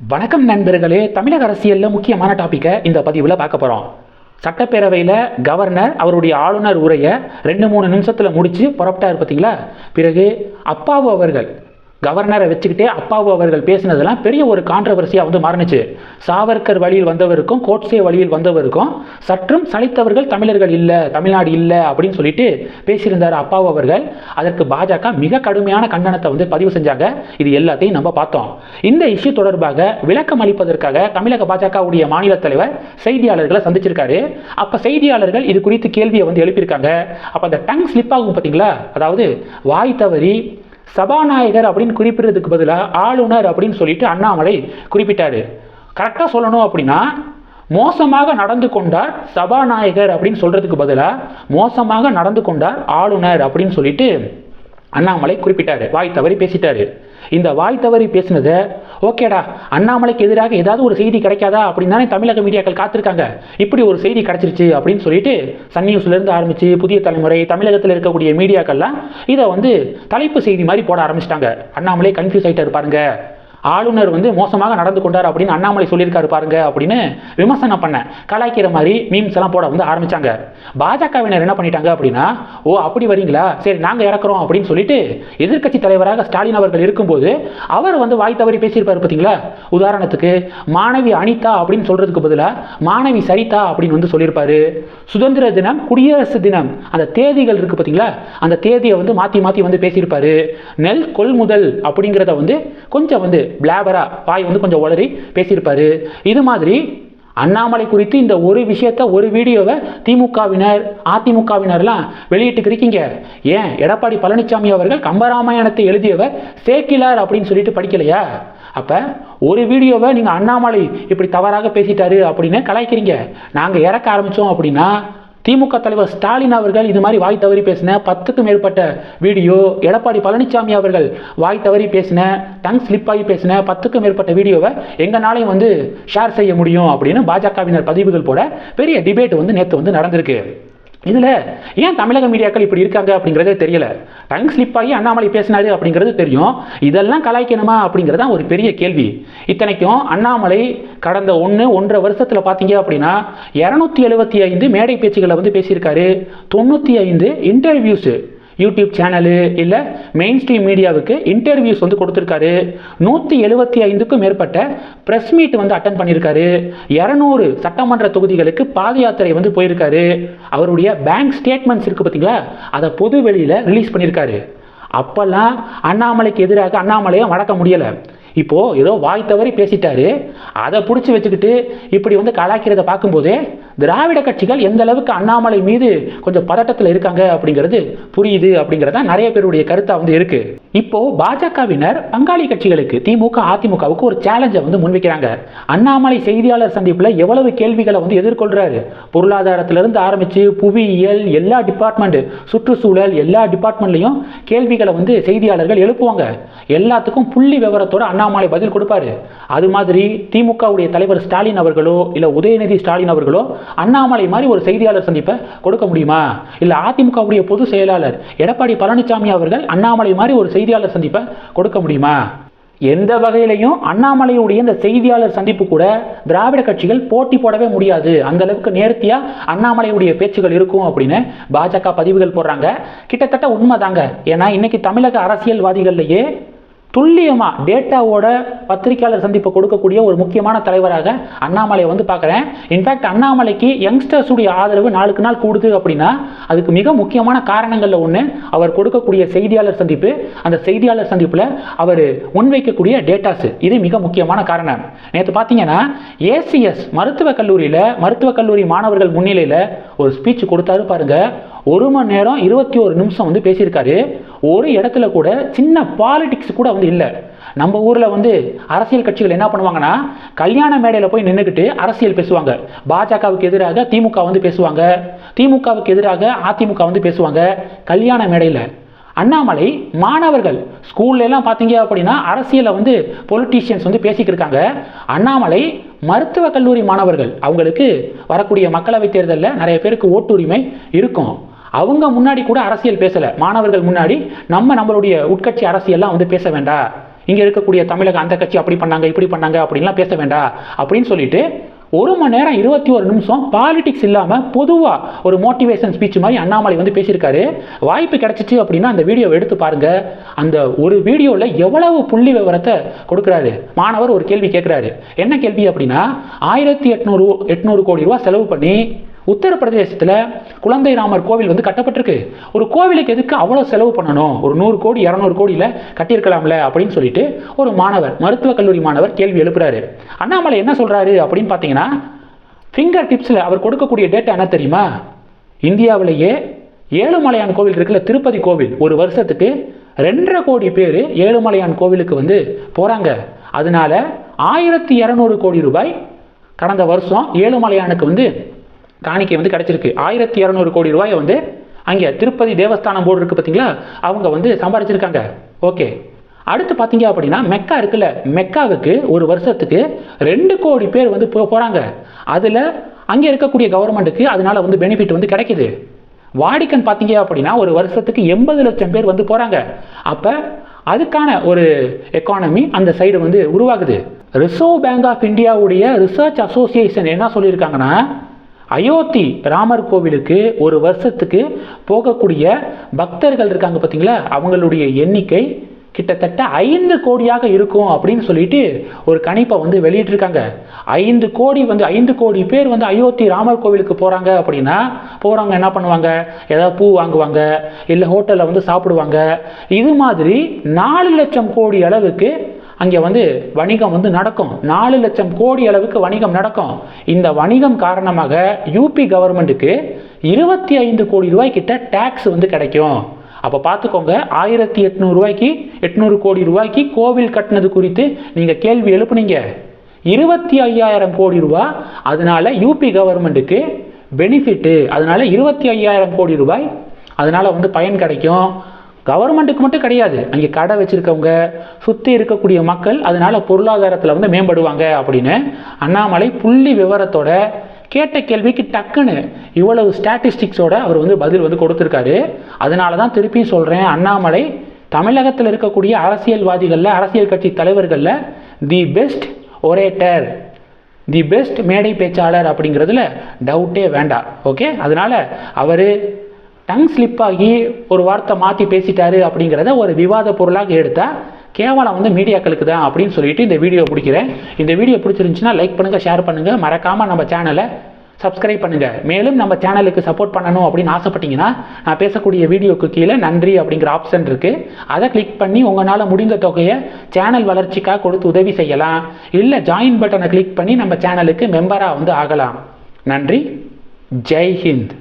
வணக்கம் நண்பர்களே தமிழக அரசியலில் முக்கியமான டாப்பிக்கை இந்த பதிவில் பார்க்க போகிறோம் சட்டப்பேரவையில் கவர்னர் அவருடைய ஆளுநர் உரையை ரெண்டு மூணு நிமிஷத்தில் முடித்து புறப்பட்டார் பார்த்தீங்களா பிறகு அப்பாவு அவர்கள் கவர்னரை வச்சுக்கிட்டே அப்பாவு அவர்கள் பேசினதெல்லாம் பெரிய ஒரு கான்ட்ரவர்சியாக வந்து மாறுனுச்சு. சாவர்கர் வழியில் வந்தவருக்கும் கோட்சே வழியில் வந்தவருக்கும் சற்றும் சலித்தவர்கள் தமிழர்கள் இல்லை தமிழ்நாடு இல்லை அப்படின்னு சொல்லிட்டு பேசியிருந்தார் அப்பாவு அவர்கள். அதற்கு பாஜக மிக கடுமையான கண்டனத்தை வந்து பதிவு செஞ்சாங்க. இது எல்லாத்தையும் நம்ம பார்த்தோம். இந்த இஷ்யூ தொடர்பாக விளக்கம் அளிப்பதற்காக தமிழக பாஜகவுடைய மாநில தலைவர் செய்தியாளர்களை சந்திச்சிருக்காரு. அப்போ செய்தியாளர்கள் இது குறித்து கேள்வியை வந்து எழுப்பியிருக்காங்க. அப்போ அந்த டங் ஸ்லிப் ஆகும் பார்த்தீங்களா? அதாவது வாய் தவறி சபாநாயகர் அப்படின்னு குறிப்பிடுறதுக்கு பதிலாக ஆளுநர் அப்படின்னு சொல்லிட்டு அண்ணாமலை குறிப்பிட்டார். கரெக்டாக சொல்லணும் அப்படின்னா மோசமாக நடந்து கொண்டார் சபாநாயகர் அப்படின்னு சொல்கிறதுக்கு பதிலாக மோசமாக நடந்து கொண்டார் ஆளுநர் அப்படின்னு சொல்லிட்டு அண்ணாமலை குறிப்பிட்டார். வாய் தவறி பேசிட்டாரு. இந்த வாய் தவறி பேசினதை ஓகேடா அண்ணாமலைக்கு எதிராக ஏதாவது ஒரு செய்தி கிடைக்காதா அப்படின்னு தானே தமிழக மீடியாக்கள் காத்திருக்காங்க. இப்படி ஒரு செய்தி கிடைச்சிருச்சு அப்படின்னு சொல்லிட்டு சன் நியூஸ்லேருந்து ஆரம்பிச்சு புதிய தலைமுறை தமிழகத்தில் இருக்கக்கூடிய மீடியாக்கள்லாம் இதை வந்து தலைப்பு செய்தி மாதிரி போட ஆரம்பிச்சிட்டாங்க. அண்ணாமலை கன்ஃபியூஸ் ஆகிட்டாரு பாருங்க. ஆளுநர் வந்து மோசமாக நடந்து கொண்டார் அப்படின்னு அண்ணாமலை சொல்லியிருக்காரு பாருங்க அப்படின்னு விமர்சனம் பண்ண. கலாய்க்கிற மாதிரி மீம்ஸ் எல்லாம் போட வந்து ஆரம்பிச்சாங்க. பாஜகவினர் என்ன பண்ணிட்டாங்க அப்படின்னா ஓ அப்படி வரீங்களா? சரி நாங்க இறக்குறோம் அப்படின்னு சொல்லிட்டு எதிர்க்கட்சி தலைவராக ஸ்டாலின் அவர்கள் இருக்கும்போது அவர் வந்து வாய் தவறி பேசியிருப்பாரு பார்த்தீங்களா உதாரணத்துக்கு மாணவி அனிதா அப்படின்னு சொல்றதுக்கு பதிலாக மாணவி சரிதா அப்படின்னு வந்து சொல்லியிருப்பாரு. சுதந்திர தினம் குடியரசு தினம் அந்த தேதிகள் இருக்கு பார்த்தீங்களா அந்த தேதியை வந்து மாற்றி மாற்றி வந்து பேசியிருப்பாரு. நெல் கொள்முதல் அப்படிங்கிறத வந்து கொஞ்சம் வந்து பிளாபரா வாய் வந்து கொஞ்சம் உளறி பேசியிருப்பார். இது மாதிரி அண்ணாமலை குறித்து இந்த ஒரு விஷயத்த ஒரு வீடியோவை திமுகவினர் அதிமுகவினர்லாம் வெளியிட்டு இருக்கீங்க ஏன்? எடப்பாடி பழனிசாமி அவர்கள் கம்பராமாயணத்தை எழுதியவர் சேக்கிலார் அப்படின்னு சொல்லிட்டு படிக்கலையா? அப்போ ஒரு வீடியோவை நீங்கள் அண்ணாமலை இப்படி தவறாக பேசிட்டாரு அப்படின்னு கலாய்க்கிறீங்க. நாங்கள் இறக்க ஆரம்பித்தோம் அப்படின்னா திமுக தலைவர் ஸ்டாலின் அவர்கள் இது மாதிரி வாய் தவறி பேசின பத்துக்கும் மேற்பட்ட வீடியோ எடப்பாடி பழனிசாமி அவர்கள் வாய் தவறி பேசின டங் ஸ்லிப் ஆகி பேசின பத்துக்கும் மேற்பட்ட வீடியோவை எங்கனாலையும் வந்து ஷேர் செய்ய முடியும் அப்படின்னு பாஜகவினர் பதிவுகள் போட பெரிய டிபேட் வந்து நேற்று வந்து நடந்திருக்கு. இதில் ஏன் தமிழக மீடியாக்கள் இப்படி இருக்காங்க அப்படிங்கிறதே தெரியல. டங் ஸ்லிப் ஆகி அண்ணாமலை பேசினாரு அப்படிங்கிறது தெரியும். இதெல்லாம் கலாய்க்கணுமா அப்படிங்கிறது தான் ஒரு பெரிய கேள்வி. இத்தனைக்கும் அண்ணாமலை கடந்த ஒன்று ஒன்றரை வருஷத்தில் பார்த்தீங்க அப்படின்னா இரநூத்தி எழுபத்தி ஐந்து மேடை பேச்சுகளை வந்து பேசியிருக்காரு. தொண்ணூற்றி ஐந்து இன்டர்வியூஸு யூடியூப் சேனலு இல்லை மெயின் ஸ்ட்ரீம் மீடியாவுக்கு இன்டர்வியூஸ் வந்து கொடுத்துருக்காரு. நூற்றி எழுபத்தி ஐந்துக்கும் மேற்பட்ட ப்ரெஸ் மீட் வந்து அட்டன் பண்ணியிருக்காரு. இரநூறு சட்டமன்ற தொகுதிகளுக்கு பாத யாத்திரை வந்து போயிருக்காரு. அவருடைய பேங்க் ஸ்டேட்மெண்ட்ஸ் இருக்குது பார்த்தீங்களா அதை பொது வெளியில் ரிலீஸ் பண்ணியிருக்காரு. அப்போல்லாம் அண்ணாமலைக்கு எதிராக அண்ணாமலையை வளர்க்க முடியலை. இப்போது ஏதோ வாய் தவறி பேசிட்டாரு. அதை பிடிச்சி வச்சுக்கிட்டு இப்படி வந்து கலாய்க்கிறத பார்க்கும்போதே திராவிட கட்சிகள் எந்த அளவுக்கு அண்ணாமலை மீது கொஞ்சம் பதட்டத்தில் இருக்காங்க அப்படிங்கிறது புரியுது அப்படிங்கிறதா நிறைய பேருடைய கருத்தாக வந்து இருக்கு. இப்போ பாஜகவினர் பங்காளி கட்சிகளுக்கு திமுக அதிமுகவுக்கு ஒரு சேலஞ்சை வந்து முன்வைக்கிறாங்க. அண்ணாமலை செய்தியாளர் சந்திப்பில் எவ்வளவு கேள்விகளை வந்து எதிர்கொள்றாரு? பொருளாதாரத்திலிருந்து ஆரம்பிச்சு புவியியல் எல்லா டிபார்ட்மெண்ட் சுற்றுச்சூழல் எல்லா டிபார்ட்மெண்ட்லையும் கேள்விகளை வந்து செய்தியாளர்கள் எழுப்புவாங்க. எல்லாத்துக்கும் புள்ளி விவரத்தோட அண்ணாமலை பதில் கொடுப்பாரு. அது மாதிரி திமுகவுடைய தலைவர் ஸ்டாலின் அவர்களோ இல்லை உதயநிதி ஸ்டாலின் அவர்களோ அண்ணாமலை மாதிரி ஒரு செய்தியாளர் சந்திப்பை கொடுக்க முடியுமா? இல்லை அதிமுகவுடைய பொது செயலாளர் எடப்பாடி பழனிசாமி அவர்கள் அண்ணாமலை மாதிரி ஒரு செய்தியாளர் சந்திப்பை கொடுக்க முடியுமா? எந்த வகையிலையும் அண்ணாமலையுடைய இந்த செய்தியாளர் சந்திப்பு கூட திராவிட கட்சிகள் போட்டி போடவே முடியாது. அந்த அளவுக்கு நேர்த்தியா அண்ணாமலையுடைய பேச்சுகள் இருக்கும் அப்படின்னு பாஜக பதிவுகள் போடுறாங்க. கிட்டத்தட்ட உண்மைதாங்க. ஏன்னா இன்னைக்கு தமிழக அரசியல்வாதிகள்லையே துல்லியமாக டேட்டாவோட பத்திரிகையாளர் சந்திப்பை கொடுக்கக்கூடிய ஒரு முக்கியமான தலைவராக அண்ணாமலையை வந்து பார்க்குறேன். இன்ஃபேக்ட் அண்ணாமலைக்கு யங்ஸ்டர்ஸுடைய ஆதரவு நாளுக்கு நாள் கூடுது அப்படின்னா அதுக்கு மிக முக்கியமான காரணங்களில் ஒன்று அவர் கொடுக்கக்கூடிய செய்தியாளர் சந்திப்பு. அந்த செய்தியாளர் சந்திப்பில் அவர் முன்வைக்கக்கூடிய டேட்டாஸ் இது மிக முக்கியமான காரணம். நேற்று பார்த்தீங்கன்னா ஏசிஎஸ் மருத்துவக் கல்லூரியில் மருத்துவக் கல்லூரி மாணவர்கள் முன்னிலையில் ஒரு ஸ்பீச் கொடுத்தாரு பாருங்கள் ஒரு மணி நேரம் இருபத்தி ஒரு நிமிஷம் வந்து பேசியிருக்காரு. ஒரு இடத்துல கூட சின்ன பாலிடிக்ஸ் கூட வந்து இல்லை. நம்ம ஊரில் வந்து அரசியல் கட்சிகள் என்ன பண்ணுவாங்கன்னா கல்யாண மேடையில் போய் நின்றுக்கிட்டு அரசியல் பேசுவாங்க. பாஜகவுக்கு எதிராக திமுக வந்து பேசுவாங்க. திமுகவுக்கு எதிராக அதிமுக வந்து பேசுவாங்க. கல்யாண மேடையில். அண்ணாமலை மாணவர்கள் ஸ்கூல்ல எல்லாம் பார்த்தீங்க அப்படின்னா அரசியலை வந்து பொலிட்டீஷியன்ஸ் வந்து பேசிக்கிட்டு இருக்காங்க. அண்ணாமலை மருத்துவக் கல்லூரி மாணவர்கள் அவங்களுக்கு வரக்கூடிய மக்களவைத் தேர்தலில் நிறைய பேருக்கு ஓட்டுரிமை இருக்கும். அவங்க முன்னாடி கூட அரசியல் பேசலை. மாணவர்கள் முன்னாடி நம்ம நம்மளுடைய உட்கட்சி அரசியல்லாம் வந்து பேச வேண்டாம் இங்கே இருக்கக்கூடிய தமிழக அந்த கட்சி அப்படி பண்ணாங்க இப்படி பண்ணாங்க அப்படின்லாம் பேச வேண்டாம் அப்படின்னு சொல்லிட்டு ஒரு மணி நேரம் இருபத்தி ஒரு நிமிஷம் பாலிடிக்ஸ் இல்லாமல் பொதுவாக ஒரு மோட்டிவேஷன் ஸ்பீச் மாதிரி அண்ணாமலை வந்து பேசியிருக்காரு. வாய்ப்பு கிடைச்சிச்சு அப்படின்னா அந்த வீடியோவை எடுத்து பாருங்க. அந்த ஒரு வீடியோவில் எவ்வளவு புள்ளி விவரத்தை கொடுக்குறாரு? மாணவர் ஒரு கேள்வி கேட்குறாரு. என்ன கேள்வி அப்படின்னா ஆயிரத்தி எட்நூறு எட்நூறு கோடி ரூபா செலவு பண்ணி உத்தரப்பிரதேசத்தில் குழந்தை ராமர் கோவில் வந்து கட்டப்பட்டிருக்கு. ஒரு கோவிலுக்கு எதுக்கு அவ்வளோ செலவு பண்ணணும்? ஒரு நூறு கோடி இரநூறு கோடியில் கட்டியிருக்கலாம்ல அப்படின்னு சொல்லிட்டு ஒரு மாணவர் மருத்துவக் கல்லூரி மாணவர் கேள்வி எழுப்புறாரு. அண்ணாமலை என்ன சொல்கிறாரு அப்படின்னு பார்த்தீங்கன்னா ஃபிங்கர் டிப்ஸில் அவர் கொடுக்கக்கூடிய டேட்டா என்ன தெரியுமா? இந்தியாவிலேயே ஏழுமலையான் கோவில் இருக்குல்ல திருப்பதி கோவில். ஒரு வருஷத்துக்கு ரெண்டரை கோடி பேர் ஏழுமலையான் கோவிலுக்கு வந்து போகிறாங்க அதனால ஆயிரத்தி இரநூறு கோடி ரூபாய் கடந்த வருஷம் ஏழுமலையானுக்கு வந்து காணிக்கை வந்து கிடச்சிருக்கு. ஆயிரத்தி இரநூறு கோடி ரூபாயை வந்து அங்கே திருப்பதி தேவஸ்தானம் போர்டு இருக்குது பார்த்தீங்களா? அவங்க வந்து சம்பாதிச்சிருக்காங்க ஓகே. அடுத்து பார்த்தீங்க அப்படின்னா மெக்கா இருக்குல்ல. மெக்காவுக்கு ஒரு வருஷத்துக்கு ரெண்டு கோடி பேர் வந்து போ போகிறாங்க அதில் அங்கே இருக்கக்கூடிய கவர்மெண்ட்டுக்கு அதனால் வந்து பெனிஃபிட் வந்து கிடைக்குது. வாடிக்கன் பார்த்தீங்க அப்படின்னா ஒரு வருஷத்துக்கு எண்பது லட்சம் பேர் வந்து போகிறாங்க அப்போ அதுக்கான ஒரு எக்கானமி அந்த சைடு வந்து உருவாகுது. ரிசர்வ் பேங்க் ஆஃப் இந்தியாவுடைய ரிசர்ச் அசோசியேஷன் என்ன சொல்லியிருக்காங்கன்னா அயோத்தி ராமர் கோவிலுக்கு ஒரு வருஷத்துக்கு போகக்கூடிய பக்தர்கள் இருக்காங்க பார்த்தீங்களா அவங்களுடைய எண்ணிக்கை கிட்டத்தட்ட ஐந்து கோடியாக இருக்கும் அப்படின்னு சொல்லிட்டு ஒரு கணிப்பை வந்து வெளியிட்டிருக்காங்க. ஐந்து கோடி வந்து ஐந்து கோடி பேர் வந்து அயோத்தி ராமர் கோவிலுக்கு போகிறாங்க அப்படின்னா போகிறவங்க என்ன பண்ணுவாங்க? ஏதாவது பூ வாங்குவாங்க இல்லை ஹோட்டலில் வந்து சாப்பிடுவாங்க. இது மாதிரி நாலு லட்சம் கோடி அளவுக்கு அங்கே வந்து வணிகம் வந்து நடக்கும். நாலு லட்சம் கோடி அளவுக்கு வணிகம் நடக்கும். இந்த வணிகம் காரணமாக யூபி கவர்மெண்ட்டுக்கு இருபத்தி ஐந்து கோடி ரூபாய் கிட்ட டேக்ஸ் வந்து கிடைக்கும். அப்போ பார்த்துக்கோங்க ஆயிரத்தி எட்நூறுரூவாய்க்கு எட்நூறு கோடி ரூபாய்க்கு கோவில் கட்டினது குறித்து நீங்கள் கேள்வி எழுப்புனீங்க. இருபத்தி ஐயாயிரம் கோடி ரூபா அதனால யூபி கவர்மெண்ட்டுக்கு பெனிஃபிட்டு அதனால இருபத்தி ஐயாயிரம் கோடி ரூபாய் அதனால வந்து பயன் கிடைக்கும். கவர்மெண்ட்டுக்கு மட்டும் கிடையாது. அங்கே கடை வச்சுருக்கவங்க சுற்றி இருக்கக்கூடிய மக்கள் அதனால் பொருளாதாரத்தில் வந்து மேம்படுவாங்க அப்படின்னு அண்ணாமலை புள்ளி விவரத்தோட கேட்ட கேள்விக்கு டக்குன்னு இவ்வளவு ஸ்டாட்டிஸ்டிக்ஸோட அவர் வந்து பதில் வந்து கொடுத்துருக்காரு. அதனால தான் திருப்பி சொல்கிறேன் அண்ணாமலை தமிழகத்தில் இருக்கக்கூடிய அரசியல்வாதிகளில் அரசியல் கட்சி தலைவர்களில் the best orator the best மேடை பேச்சாளர் அப்படிங்கிறதுல டவுட்டே வேண்டாம். ஓகே அதனால் அவர் டங் ஸ்லிப் ஆகி ஒரு வார்த்தை மாற்றி பேசிட்டாரு அப்படிங்கிறத ஒரு விவாத பொருளாக எடுத்தால் கேவலம் வந்து மீடியாக்களுக்கு தான் அப்படின்னு சொல்லிட்டு இந்த வீடியோ பிடிக்கிறேன் இந்த வீடியோ பிடிச்சிருந்துச்சுன்னா லைக் பண்ணுங்கள் ஷேர் பண்ணுங்கள் மறக்காமல் நம்ம சேனலை சப்ஸ்கிரைப் பண்ணுங்கள் மேலும் நம்ம சேனலுக்கு சப்போர்ட் பண்ணணும் அப்படின்னு ஆசைப்பட்டீங்கன்னா நான் பேசக்கூடிய வீடியோக்கு கீழே நன்றி அப்படிங்கிற ஆப்ஷன் இருக்குது அதை கிளிக் பண்ணி உங்களால் முடிந்த தொகையை சேனல் வளர்ச்சிக்காக கொடுத்து உதவி செய்யலாம். இல்லை ஜாயின் பட்டனை கிளிக் பண்ணி நம்ம சேனலுக்கு மெம்பராக வந்து ஆகலாம். நன்றி. ஜெய் ஹிந்த்.